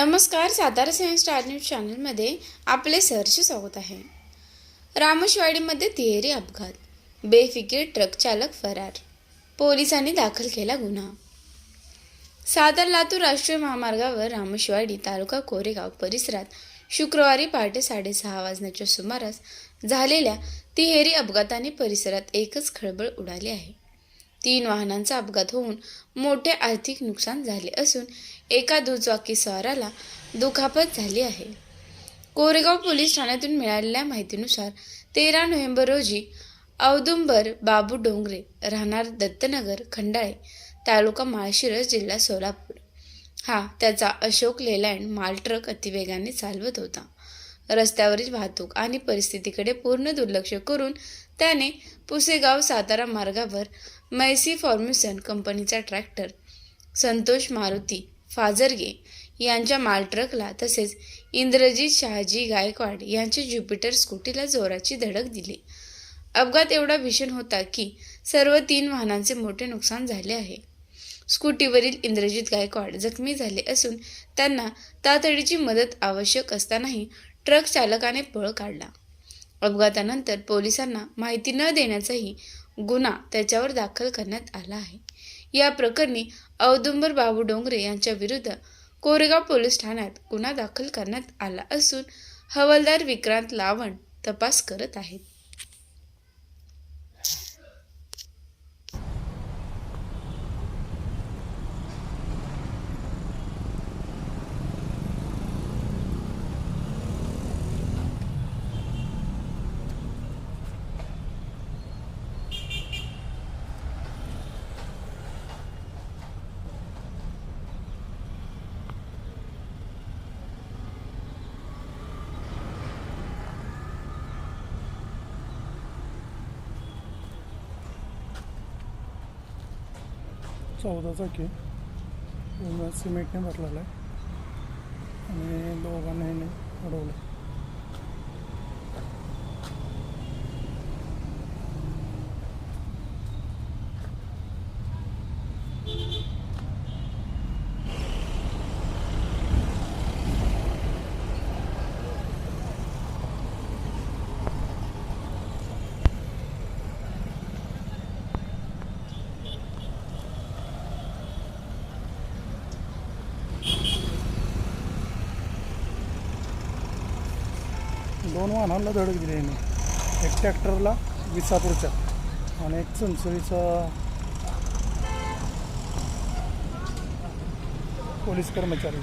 नमस्कार Satara science star news चॅनलमध्ये आपले सहर्ष स्वागत आहे. रामशिवाडीमध्ये तिहेरी अपघात. बेफिकीर ट्रक चालक फरार. पोलिसांनी दाखल केला गुन्हा. सातारा लातूर राष्ट्रीय महामार्गावर रामशिवाडी तालुका कोरेगाव परिसरात शुक्रवारी पहाटे साडेसहा वाजण्याच्या सुमारास झालेल्या तिहेरी अपघाताने परिसरात एकच खळबळ उडाली आहे. तीन वाहनांचा अपघात होऊन मोठे आर्थिक नुकसान झाले असून एका दुचाकी स्वाराला दुखापत झाली आहे. कोरेगाव पोलीस ठाण्यातून मिळालेल्या माहितीनुसार तेरा नोव्हेंबर रोजी औदुंबर बाबू डोंगरे राहणार दत्तनगर खंडाळे तालुका माळशिरस जिल्हा सोलापूर. हा त्याचा अशोक लेलँड माल ट्रक अतिवेगाने चालवत होता. रस्त्यावरील वाहतूक आणि परिस्थितीकडे पूर्ण दुर्लक्ष करून त्याने पुसेगाव सातारा मार्गावर मैसी फॉर्म्युसन कंपनीचा ट्रॅक्टर संतोष मारुती फाजरगे यांच्या माल ट्रकला तसेच इंद्रजित शहाजी गायकवाड यांच्या ज्युपिटर स्कूटीला जोराची धडक दिली. अपघात एवढा भीषण होता की सर्व तीन वाहनांचे मोठे नुकसान झाले आहे. स्कूटीवरील इंद्रजित गायकवाड जखमी झाले असून त्यांना तातडीची मदत आवश्यक असतानाही ट्रक चालकाने पळ काढला. अपघातानंतर पोलिसांना माहिती न देण्याचाही गुन्हा त्याच्यावर दाखल करण्यात आला आहे. या प्रकरणी औदुंबर बाबू डोंगरे यांच्या विरुद्ध कोरेगाव पोलीस ठाण्यात गुन्हा दाखल करण्यात आला असून हवालदार विक्रांत लावण तपास करत आहेत. चौदा चाकी सिमेंटने भरलेला आहे. आणि दोघांना ह्याने अडवलं. दोन वाहनांना धडक दिली यांनी एक ट्रॅक्टरला विसापूरच्या आणि एक चंचळीचा पोलीस कर्मचारी.